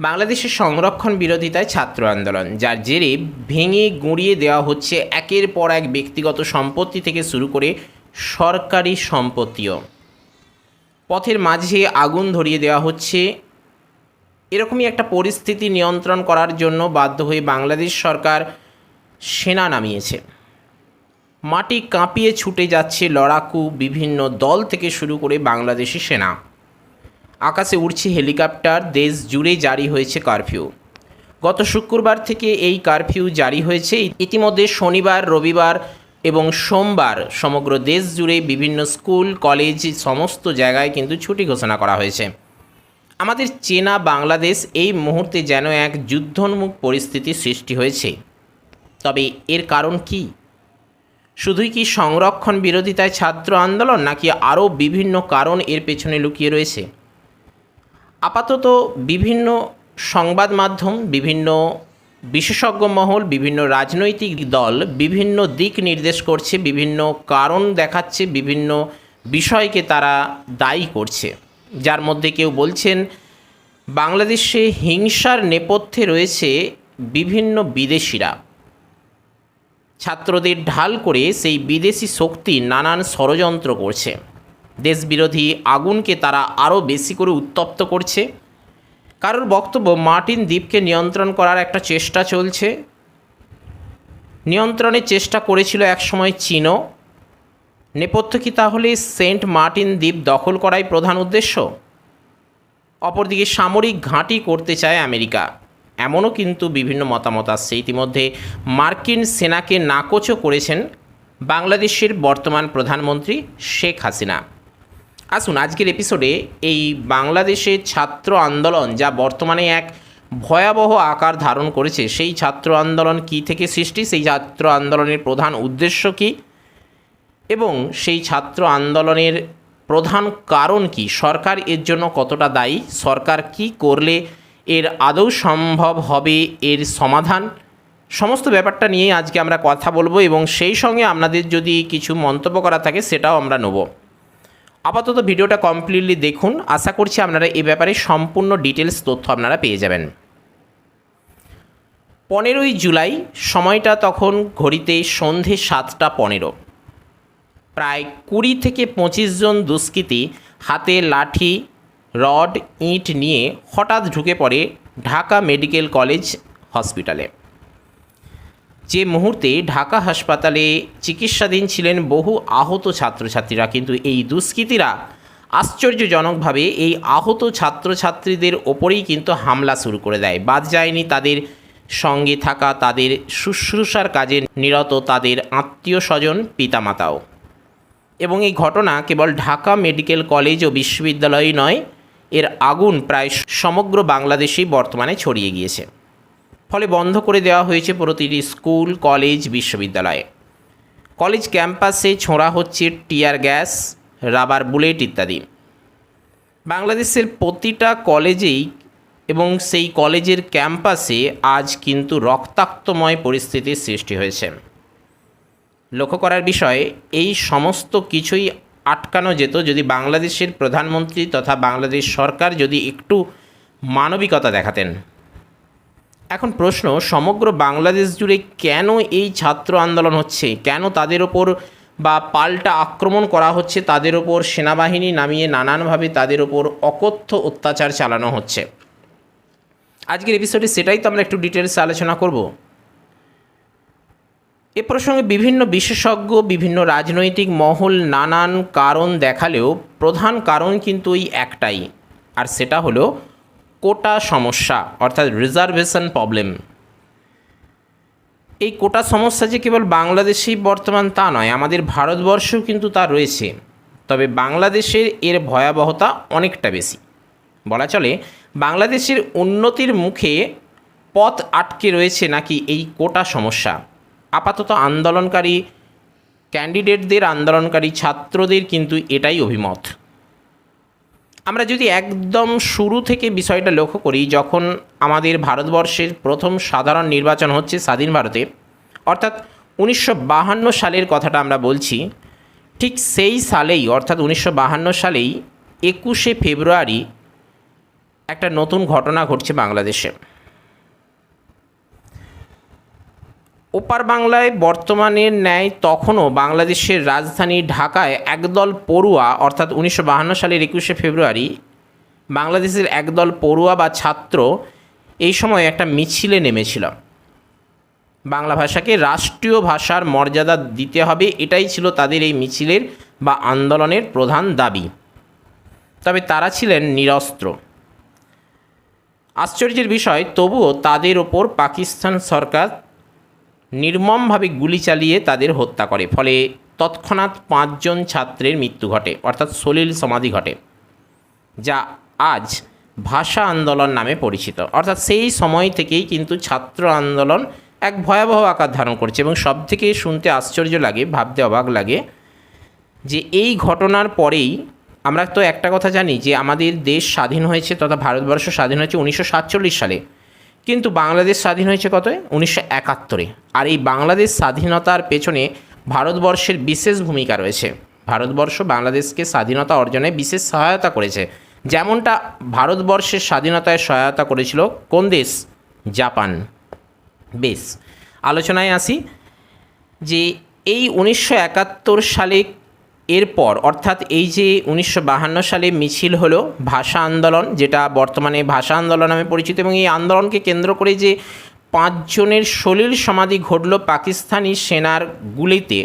বাংলাদেশের সংরক্ষণ বিরোধিতায় ছাত্র আন্দোলন, যার জেরে ভেঙে গুঁড়িয়ে দেওয়া হচ্ছে একের পর এক ব্যক্তিগত সম্পত্তি থেকে শুরু করে সরকারি সম্পত্তিও। পথের মাঝে আগুন ধরিয়ে দেওয়া হচ্ছে। এরকমই একটা পরিস্থিতি নিয়ন্ত্রণ করার জন্য বাধ্য হয়ে বাংলাদেশ সরকার সেনা নামিয়েছে। মাটি কাঁপিয়ে ছুটে যাচ্ছে লড়াকু বিভিন্ন দল থেকে শুরু করে বাংলাদেশি সেনা। আকাশে উড়ছে হেলিকপ্টার, দেশ জুড়ে জারি হয়েছে কারফিউ। গত শুক্রবার থেকে এই কারফিউ জারি হয়েছে। ইতিমধ্যে শনিবার, রবিবার এবং সোমবার সমগ্র দেশ জুড়ে বিভিন্ন স্কুল, কলেজ, সমস্ত জায়গায় কিন্তু ছুটি ঘোষণা করা হয়েছে। আমাদের চেনা বাংলাদেশ এই মুহূর্তে যেন এক যুদ্ধোন্মুখ পরিস্থিতি সৃষ্টি হয়েছে। তবে এর কারণ কি? শুধুই কি সংরক্ষণ বিরোধিতায় ছাত্র আন্দোলন নাকি আরও বিভিন্ন কারণ এর পেছনে লুকিয়ে রয়েছে? আপাতত বিভিন্ন সংবাদ মাধ্যম, বিভিন্ন বিশেষজ্ঞ মহল, বিভিন্ন রাজনৈতিক দল বিভিন্ন দিক নির্দেশ করছে, বিভিন্ন কারণ দেখাচ্ছে, বিভিন্ন বিষয়কে তারা দায়ী করছে। যার মধ্যে কেউ বলছেন, বাংলাদেশে হিংসার নেপথ্যে রয়েছে বিভিন্ন বিদেশিরা। ছাত্রদের ঢাল করে সেই বিদেশি শক্তি নানান ষড়যন্ত্র করছে। দেশবিরোধী আগুনকে তারা আরও বেশি করে উত্তপ্ত করছে। কারোর বক্তব্য, মার্টিন দ্বীপকে নিয়ন্ত্রণ করার একটা চেষ্টা চলছে। নিয়ন্ত্রণের চেষ্টা করেছিল একসময় চীনও। নেপথ্য কি তাহলে সেন্ট মার্টিন দ্বীপ দখল করাই প্রধান উদ্দেশ্য? অপরদিকে সামরিক ঘাঁটি করতে চায় আমেরিকা। এমনও কিন্তু বিভিন্ন মতামত আসছে। ইতিমধ্যে মার্কিন সেনাকে নাকচও করেছেন বাংলাদেশের বর্তমান প্রধানমন্ত্রী শেখ হাসিনা। আসুন, আজকের এপিসোডে এই বাংলাদেশের ছাত্র আন্দোলন যা বর্তমানে এক ভয়াবহ আকার ধারণ করেছে, সেই ছাত্র আন্দোলন কী থেকে সৃষ্টি? সেই ছাত্র আন্দোলনের প্রধান উদ্দেশ্য কী? এবং সেই ছাত্র আন্দোলনের প্রধান কারণ কি? সরকার এর জন্য কতটা দায়ী? সরকার কি করলে এর আদৌ সম্ভব হবে এর সমাধান? সমস্ত ব্যাপারটা নিয়ে আজকে আমরা কথা বলব এবং সেই সঙ্গে আপনাদের যদি কিছু মন্তব্য করা থাকে, সেটাও আমরা নেব। আপাতত ভিডিওটা কমপ্লিটলি দেখুন। আশা করছি আপনারা এ ব্যাপারে সম্পূর্ণ ডিটেলস তথ্য আপনারা পেয়ে যাবেন। পনেরোই জুলাই, সময়টা তখন ঘড়িতে সন্ধে সাতটা পনেরো। প্রায় কুড়ি থেকে পঁচিশ জন দুষ্কৃতী হাতে লাঠি, রড, ইঁট নিয়ে হঠাৎ ঢুকে পড়ে ঢাকা মেডিকেল কলেজ হসপিটালে। যে মুহূর্তে ঢাকা হাসপাতালে চিকিৎসাধীন ছিলেন বহু আহত ছাত্রছাত্রীরা, কিন্তু এই দুষ্কৃতীরা আশ্চর্যজনকভাবে এই আহত ছাত্রছাত্রীদের ওপরেই কিন্তু হামলা শুরু করে দেয়। বাদ যায়নি তাদের সঙ্গে থাকা তাদের শুশ্রূষার কাজে নিরত তাদের আত্মীয় স্বজন, পিতামাতাও। এবং এই ঘটনা কেবল ঢাকা মেডিকেল কলেজ ও বিশ্ববিদ্যালয় নয়, এর আগুন প্রায় সমগ্র বাংলাদেশেই বর্তমানে ছড়িয়ে গিয়েছে। ফলে বন্ধ করে দেওয়া হয়েছে প্রতিটি স্কুল, কলেজ, বিশ্ববিদ্যালয়ে। কলেজ ক্যাম্পাসে ছোঁড়া হচ্ছে টিয়ার গ্যাস, রাবার বুলেট ইত্যাদি। বাংলাদেশের প্রতিটা কলেজেই এবং সেই কলেজের ক্যাম্পাসে আজ কিন্তু রক্তাক্তময় পরিস্থিতির সৃষ্টি হয়েছে। লক্ষ্য করার বিষয়, এই সমস্ত কিছুই আটকানো যেত যদি বাংলাদেশের প্রধানমন্ত্রী তথা বাংলাদেশ সরকার যদি একটু মানবিকতা দেখাতেন। এখন প্রশ্ন, সমগ্র বাংলাদেশ জুড়ে কেন এই ছাত্র আন্দোলন হচ্ছে? কেন তাদের ওপর বা পাল্টা আক্রমণ করা হচ্ছে? তাদের ওপর সেনাবাহিনী নামিয়ে নানানভাবে তাদের ওপর অকথ্য অত্যাচার চালানো হচ্ছে। আজকের এপিসোডে সেটাই তো আমরা একটু ডিটেলসে আলোচনা করব। এ প্রসঙ্গে বিভিন্ন বিশেষজ্ঞ, বিভিন্ন রাজনৈতিক মহল নানান কারণ দেখালেও প্রধান কারণ কিন্তু ওই একটাই। আর সেটা হলো কোটা সমস্যা, অর্থাৎ রিজার্ভেশন প্রবলেম এই কোটা সমস্যা যে কেবল বাংলাদেশেই বর্তমান তা নয়, আমাদের ভারতবর্ষেও কিন্তু তা রয়েছে। তবে বাংলাদেশের এর ভয়াবহতা অনেকটা বেশি। বলা চলে, বাংলাদেশের উন্নতির মুখে পথ আটকে রয়েছে নাকি এই কোটা সমস্যা? আপাতত আন্দোলনকারী ক্যান্ডিডেটদের আন্দোলনকারী ছাত্রদের কিন্তু এটাই অভিমত। আমরা যদি একদম শুরু থেকে বিষয়টা লক্ষ্য করি, যখন আমাদের ভারতবর্ষের প্রথম সাধারণ নির্বাচন হচ্ছে স্বাধীন ভারতে, অর্থাৎ উনিশশো সালের কথাটা আমরা বলছি, ঠিক সেই সালেই, অর্থাৎ উনিশশো সালেই একুশে ফেব্রুয়ারি একটা নতুন ঘটনা ঘটছে বাংলাদেশে। ওপার বাংলায় বর্তমানের ন্যায় তখনও বাংলাদেশের রাজধানী ঢাকায় একদল পড়ুয়া, অর্থাৎ উনিশশো বাহান্ন সালের একুশে ফেব্রুয়ারি, বাংলাদেশের একদল পড়ুয়া বা ছাত্র এই সময় একটা মিছিলে নেমেছিল। বাংলা ভাষাকে রাষ্ট্রীয় ভাষার মর্যাদা দিতে হবে, এটাই ছিল তাদের এই মিছিলের বা আন্দোলনের প্রধান দাবি। তবে তারা ছিলেন নিরস্ত্র। আশ্চর্যের বিষয়, তবুও তাদের ওপর পাকিস্তান সরকার নির্মমভাবে গুলি চালিয়ে তাদের হত্যা করে। ফলে তৎক্ষণাৎ পাঁচজন ছাত্রের মৃত্যু ঘটে, অর্থাৎ সলিল সমাধি ঘটে, যা আজ ভাষা আন্দোলন নামে পরিচিত। অর্থাৎ সেই সময় থেকেই কিন্তু ছাত্র আন্দোলন এক ভয়াবহ আকার ধারণ করছে এবং সব থেকে শুনতে আশ্চর্য লাগে, ভাবতে অবাক লাগে যে এই ঘটনার পরেই আমরা তো একটা কথা জানি যে আমাদের দেশ স্বাধীন হয়েছে তথা ভারতবর্ষ স্বাধীন হয়েছে উনিশশো সাতচল্লিশ সালে। কিন্তু বাংলাদেশ স্বাধীন হয়েছে কত উনিশশো একাত্তরে। আর এই বাংলাদেশ স্বাধীনতার পেছনে ভারতবর্ষের বিশেষ ভূমিকা রয়েছে। ভারতবর্ষ বাংলাদেশকে স্বাধীনতা অর্জনে বিশেষ সহায়তা করেছে। যেমনটা ভারতবর্ষের স্বাধীনতায় সহায়তা করেছিল কোন দেশ? জাপান। বেশ, আলোচনায় আসি যে এই উনিশশো একাত্তর সালে এরপর, অর্থাৎ এই যে উনিশশো সালে মিছিল হলো ভাষা আন্দোলন, যেটা বর্তমানে ভাষা আন্দোলন নামে পরিচিত, এবং এই আন্দোলনকে কেন্দ্র করে যে পাঁচজনের সলিল সমাধি ঘটল পাকিস্তানি সেনার গুলিতে।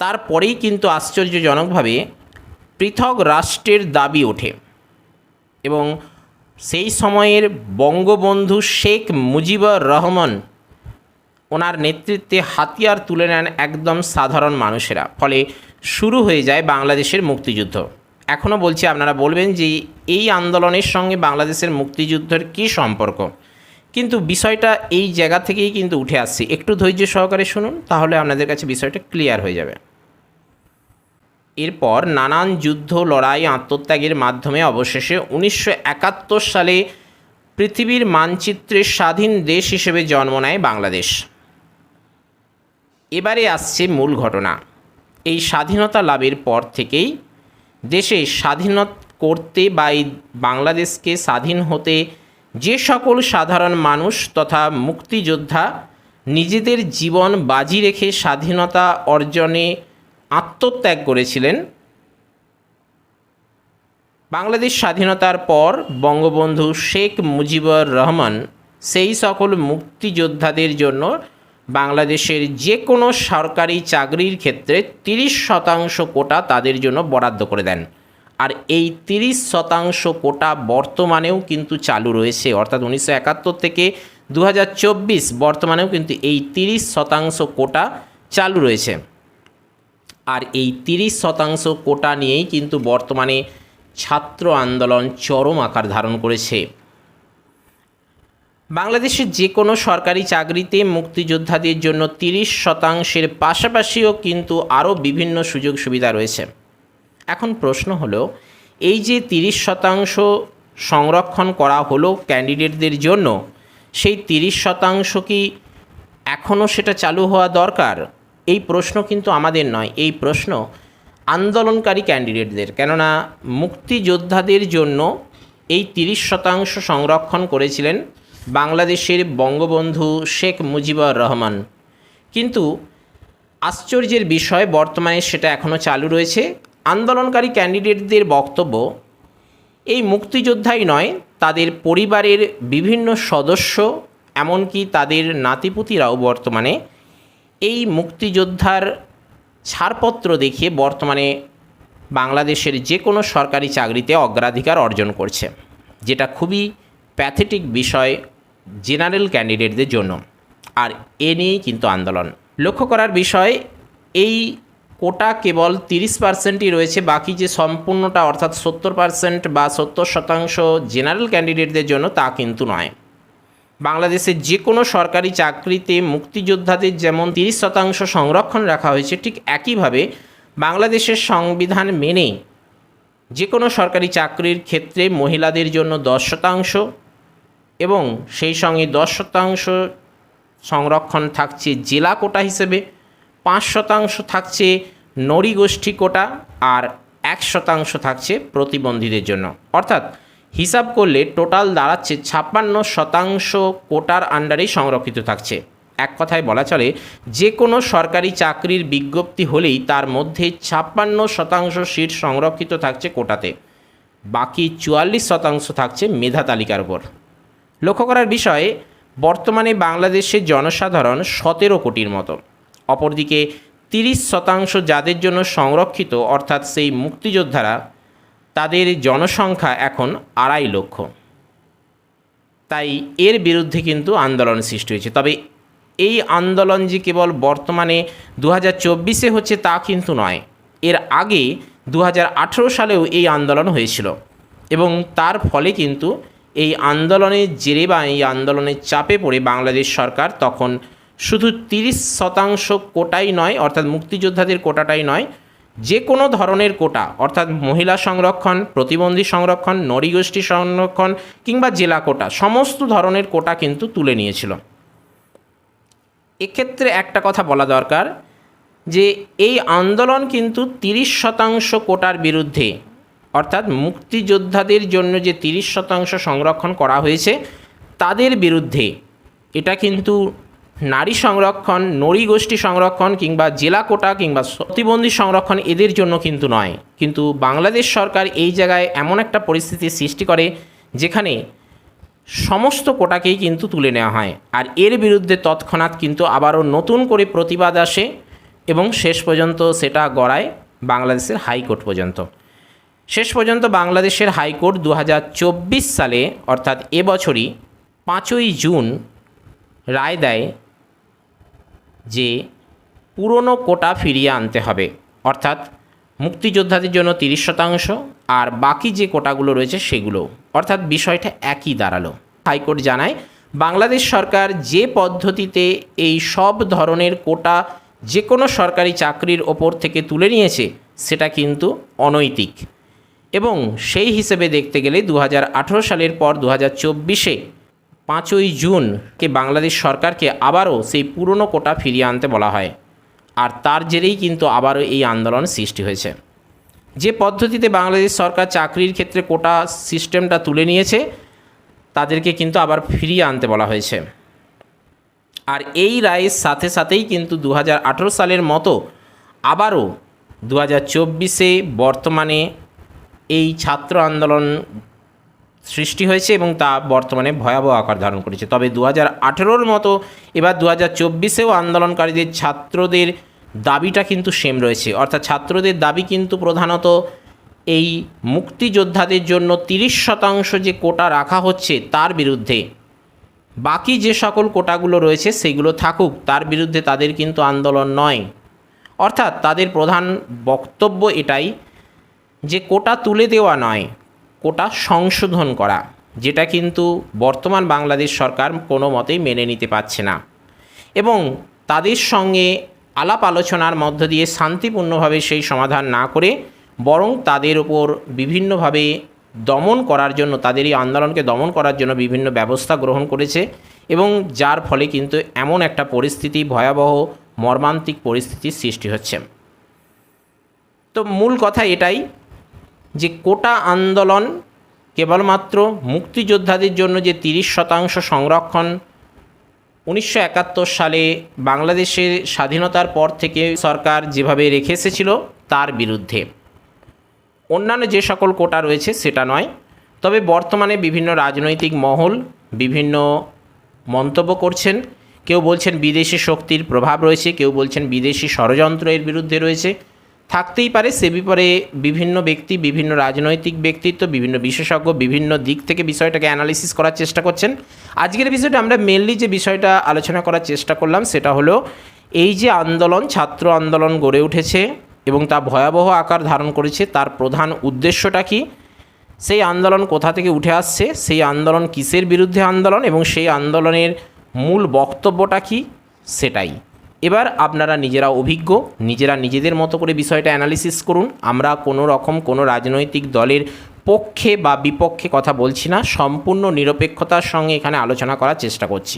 তারপরেই কিন্তু আশ্চর্যজনকভাবে পৃথক রাষ্ট্রের দাবি ওঠে, এবং সেই সময়ের বঙ্গবন্ধু শেখ মুজিবুর রহমান ওনার নেতৃত্বে হাতিয়ার তুলে নেন একদম সাধারণ মানুষেরা। ফলে শুরু হয়ে যায় বাংলাদেশের মুক্তিযুদ্ধ। এখনও বলছি, আপনারা বলবেন যে এই আন্দোলনের সঙ্গে বাংলাদেশের মুক্তিযুদ্ধের কী সম্পর্ক? কিন্তু বিষয়টা এই জায়গা থেকেই কিন্তু উঠে আসছে। একটু ধৈর্য সহকারে শুনুন, তাহলে আপনাদের কাছে বিষয়টা ক্লিয়ার হয়ে যাবে। এরপর নানান যুদ্ধ, লড়াই, আত্মত্যাগের মাধ্যমে অবশেষে উনিশশো একাত্তর সালে পৃথিবীর মানচিত্রে স্বাধীন দেশ হিসেবে জন্ম নেয় বাংলাদেশ। এবারে আসছে মূল ঘটনা। এই স্বাধীনতা লাভের পর থেকেই দেশে স্বাধীনত করতে বা এই বাংলাদেশকে স্বাধীন হতে যে সকল সাধারণ মানুষ তথা মুক্তিযোদ্ধা নিজেদের জীবন বাজি রেখে স্বাধীনতা অর্জনে আত্মত্যাগ করেছিলেন। বাংলাদেশ স্বাধীনতার পর বঙ্গবন্ধু শেখ মুজিবুর রহমান সেই সকল মুক্তিযোদ্ধাদের জন্য বাংলাদেশের যে কোনো সরকারি চাকরির ক্ষেত্রে তিরিশ শতাংশ কোটা তাদের জন্য বরাদ্দ করে দেন। আর এই তিরিশ শতাংশ কোটা বর্তমানেও কিন্তু চালু রয়েছে। অর্থাৎ উনিশশো একাত্তর থেকে দু হাজার চব্বিশ বর্তমানেও কিন্তু এই তিরিশ শতাংশ কোটা চালু রয়েছে। আর এই তিরিশ শতাংশ কোটা নিয়েই কিন্তু বর্তমানে ছাত্র আন্দোলন চরম আকার ধারণ করেছে। বাংলাদেশের যে কোনো সরকারি চাকরিতে মুক্তিযোদ্ধাদের জন্য তিরিশ শতাংশের পাশাপাশিও কিন্তু আরও বিভিন্ন সুযোগ সুবিধা রয়েছে। এখন প্রশ্ন হলো, এই যে তিরিশ শতাংশ সংরক্ষণ করা হলো ক্যান্ডিডেটদের জন্য, সেই তিরিশ শতাংশ কি এখনও সেটা চালু হওয়া দরকার? এই প্রশ্ন কিন্তু আমাদের নয়, এই প্রশ্ন আন্দোলনকারী ক্যান্ডিডেটদের। কেননা মুক্তিযোদ্ধাদের জন্য এই তিরিশ শতাংশ সংরক্ষণ করেছিলেন বাংলাদেশের বঙ্গবন্ধু শেখ মুজিবুর রহমান। কিন্তু আশ্চর্যের বিষয় বর্তমানে সেটা এখনও চালু রয়েছে। আন্দোলনকারী ক্যান্ডিডেটদের বক্তব্য, এই মুক্তিযোদ্ধাই নয়, তাদের পরিবারের বিভিন্ন সদস্য, এমনকি তাদের নাতিপুতিরাও বর্তমানে এই মুক্তিযোদ্ধার ছাড়পত্র দেখিয়ে বর্তমানে বাংলাদেশের যে কোনো সরকারি চাকরিতে অগ্রাধিকার অর্জন করছে, যেটা খুবই প্যাথেটিক বিষয় জেনারেল ক্যান্ডিডেটদের জন্য। আর এ নিয়েই কিন্তু আন্দোলন। লক্ষ্য করার বিষয়, এই কোটা কেবল তিরিশ পার্সেন্টই রয়েছে, বাকি যে সম্পূর্ণটা অর্থাৎ সত্তর পার্সেন্ট বা সত্তর শতাংশ জেনারেল ক্যান্ডিডেটদের জন্য তা কিন্তু নয়। বাংলাদেশের যে কোনো সরকারি চাকরিতে মুক্তিযোদ্ধাদের যেমন তিরিশ শতাংশ সংরক্ষণ রাখা হয়েছে, ঠিক একইভাবে বাংলাদেশের সংবিধান মেনে যে কোনো সরকারি চাকরির ক্ষেত্রে মহিলাদের জন্য দশ শতাংশ এবং সেই সঙ্গে দশ শতাংশ সংরক্ষণ থাকছে জেলা কোটা হিসেবে, পাঁচ শতাংশ থাকছে নরী গোষ্ঠী কোটা আর এক শতাংশ থাকছে প্রতিবন্ধীদের জন্য। অর্থাৎ হিসাব করলে টোটাল দাঁড়াচ্ছে ছাপ্পান্ন শতাংশ কোটার আন্ডারেই সংরক্ষিত থাকছে। এক কথায় বলা চলে, যে কোনো সরকারি চাকরির বিজ্ঞপ্তি হলেই তার মধ্যে ছাপ্পান্ন শতাংশ সিট সংরক্ষিত থাকছে কোটাতে। বাকি চুয়াল্লিশ শতাংশ থাকছে মেধা তালিকার উপর। লক্ষ্য করার বিষয়ে, বর্তমানে বাংলাদেশের জনসাধারণ সতেরো কোটির মতো। অপরদিকে তিরিশ শতাংশ যাদের জন্য সংরক্ষিত, অর্থাৎ সেই মুক্তিযোদ্ধারা, তাদের জনসংখ্যা এখন আড়াই লক্ষ। তাই এর বিরুদ্ধে কিন্তু আন্দোলন সৃষ্টি হয়েছে। তবে এই আন্দোলন যে কেবল বর্তমানে দু হাজার চব্বিশে হচ্ছে তা কিন্তু নয়। এর আগে দু হাজার আঠেরো সালেও এই আন্দোলন হয়েছিল এবং তার ফলে কিন্তু এই আন্দোলনের জেরে বা এই আন্দোলনের চাপে পড়ে বাংলাদেশ সরকার তখন শুধু তিরিশ শতাংশ কোটাই নয়, অর্থাৎ মুক্তিযোদ্ধাদের কোটাটাই নয়, যে কোনো ধরনের কোটা, অর্থাৎ মহিলা সংরক্ষণ, প্রতিবন্ধী সংরক্ষণ, নরীগোষ্ঠী সংরক্ষণ কিংবা জেলা কোটা, সমস্ত ধরনের কোটা কিন্তু তুলে নিয়েছিল। এক্ষেত্রে একটা কথা বলা দরকার যে এই আন্দোলন কিন্তু তিরিশ শতাংশ কোটার বিরুদ্ধে, অর্থাৎ মুক্তিযোদ্ধাদের জন্য যে তিরিশ শতাংশ সংরক্ষণ করা হয়েছে, তাদের বিরুদ্ধে। এটা কিন্তু নারী সংরক্ষণ, নরী গোষ্ঠী সংরক্ষণ কিংবা জেলা কোটা কিংবা প্রতিবন্ধী সংরক্ষণ এদের জন্য কিন্তু নয়। কিন্তু বাংলাদেশ সরকার এই জায়গায় এমন একটা পরিস্থিতির সৃষ্টি করে যেখানে সমস্ত কোটাকেই কিন্তু তুলে নেওয়া হয়। আর এর বিরুদ্ধে তৎক্ষণাৎ কিন্তু আবারও নতুন করে প্রতিবাদ আসে এবং শেষ পর্যন্ত সেটা গড়ায় বাংলাদেশের হাইকোর্ট পর্যন্ত। শেষ পর্যন্ত বাংলাদেশের হাইকোর্ট দু হাজার চব্বিশ সালে, অর্থাৎ এবছরই পাঁচই জুন রায় দেয় যে পুরনো কোটা ফিরিয়ে আনতে হবে। অর্থাৎ মুক্তিযোদ্ধাদের জন্য তিরিশ শতাংশ আর বাকি যে কোটাগুলো রয়েছে সেগুলো অর্থাৎ বিষয়টা একই দাঁড়াল। হাইকোর্ট জানায়, বাংলাদেশ সরকার যে পদ্ধতিতে এই সব ধরনের কোটা যে কোনো সরকারি চাকরির ওপর থেকে তুলে নিয়েছে, সেটা কিন্তু অনৈতিক। এবং সেই হিসেবে দেখতে গেলে দু হাজার আঠেরো সালের পর দু হাজার চব্বিশে পাঁচই জুনকে বাংলাদেশ সরকারকে আবারও সেই পুরনো কোটা ফিরিয়ে আনতে বলা হয়। আর তার জেরেই কিন্তু আবারও এই আন্দোলন সৃষ্টি হয়েছে। যে পদ্ধতিতে বাংলাদেশ সরকার চাকরির ক্ষেত্রে কোটা সিস্টেমটা তুলে নিয়েছে, তাদেরকে কিন্তু আবার ফিরিয়ে আনতে বলা হয়েছে। আর এই রায়ের সাথে সাথেই কিন্তু দু হাজার আঠেরো সালের মতো আবারও দু হাজার চব্বিশে বর্তমানে এই ছাত্র আন্দোলন সৃষ্টি হয়েছে এবং তা বর্তমানে ভয়াবহ আকার ধারণ করেছে। তবে দু হাজার মতো এবার দু হাজার চব্বিশেও আন্দোলনকারীদের ছাত্রদের দাবিটা কিন্তু সেম রয়েছে। অর্থাৎ ছাত্রদের দাবি কিন্তু প্রধানত এই মুক্তিযোদ্ধাদের জন্য তিরিশ শতাংশ যে কোটা রাখা হচ্ছে তার বিরুদ্ধে। বাকি যে সকল কোটাগুলো রয়েছে সেগুলো থাকুক, তার বিরুদ্ধে তাদের কিন্তু আন্দোলন নয়। অর্থাৎ তাদের প্রধান বক্তব্য এটাই যে কোটা তুলে দেওয়া নয়, কোটা সংশোধন করা, যেটা কিন্তু বর্তমান বাংলাদেশ সরকার কোনো মতেই মেনে নিতে পারছে না। এবং তাদের সঙ্গে আলাপ আলোচনার মধ্য দিয়ে শান্তিপূর্ণভাবে সেই সমাধান না করে বরং তাদের ওপর বিভিন্নভাবে দমন করার জন্য, তাদের এই আন্দোলনকে দমন করার জন্য বিভিন্ন ব্যবস্থা গ্রহণ করেছে এবং যার ফলে কিন্তু এমন একটা পরিস্থিতি, ভয়াবহ, মর্মান্তিক পরিস্থিতির সৃষ্টি হচ্ছে। তো মূল কথা এটাই যে কোটা আন্দোলন কেবলমাত্র মুক্তিযোদ্ধাদের জন্য যে তিরিশ শতাংশ সংরক্ষণ উনিশশো একাত্তর সালে বাংলাদেশের স্বাধীনতার পর থেকে সরকার যেভাবে রেখে এসেছিল, তার বিরুদ্ধে। অন্যান্য যে সকল কোটা রয়েছে, সেটা নয়। তবে বর্তমানে বিভিন্ন রাজনৈতিক মহল, বিভিন্ন মন্তব্য করছেন। কেউ বলছেন বিদেশি শক্তির প্রভাব রয়েছে, কেউ বলছেন বিদেশি ষড়যন্ত্র এর বিরুদ্ধে রয়েছে। থাকতেই পারে, সে ব্যাপারে বিভিন্ন ব্যক্তি, বিভিন্ন রাজনৈতিক ব্যক্তিত্ব, বিভিন্ন বিশেষজ্ঞ বিভিন্ন দিক থেকে বিষয়টাকে অ্যানালিসিস করার চেষ্টা করছেন। আজকের বিষয়টা আমরা মেনলি যে বিষয়টা আলোচনা করার চেষ্টা করলাম, সেটা হলো এই যে আন্দোলন, ছাত্র আন্দোলন গড়ে উঠেছে এবং তা ভয়াবহ আকার ধারণ করেছে, তার প্রধান উদ্দেশ্যটা কি? সেই আন্দোলন কোথা থেকে উঠে আসছে? সেই আন্দোলন কিসের বিরুদ্ধে আন্দোলন এবং সেই আন্দোলনের মূল বক্তব্যটা কি? সেটাই। এবার আপনারা নিজেরা অভিজ্ঞ, নিজেরা নিজেদের মতো করে বিষয়টা অ্যানালিসিস করুন। আমরা কোনো রকম কোনো রাজনৈতিক দলের পক্ষে বা বিপক্ষে কথা বলছি না, সম্পূর্ণ নিরপেক্ষতার সঙ্গে এখানে আলোচনা করার চেষ্টা করছি।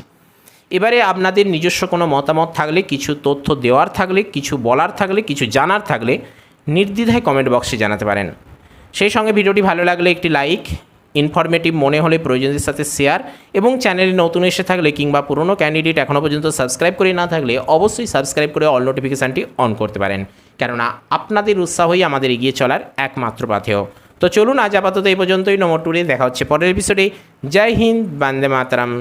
এবারে আপনাদের নিজস্ব কোনো মতামত থাকলে, কিছু তথ্য দেওয়ার থাকলে, কিছু বলার থাকলে, কিছু জানার থাকলে নির্দ্বিধায় কমেন্ট বক্সে জানাতে পারেন। সেই সঙ্গে ভিডিওটি ভালো লাগলে একটি লাইক ইনফরমেটিভ মনে হলে প্রয়োজনদের সাথে শেয়ার এবং চ্যানেলে নতুন এসে থাকলে কিংবা পুরনো ক্যান্ডিডেট এখনও পর্যন্ত সাবস্ক্রাইব করে না থাকলে অবশ্যই সাবস্ক্রাইব করে অল নোটিফিকেশানটি অন করতে পারেন। কেননা আপনাদের উৎসাহই আমাদের এগিয়ে চলার একমাত্র পাথেয়। তো চলুন আজ আপাতত এই পর্যন্তই। নম্বর টুরে দেখা হচ্ছে পরের এপিসোডে জয় হিন্দ, বান্দে মাতরম।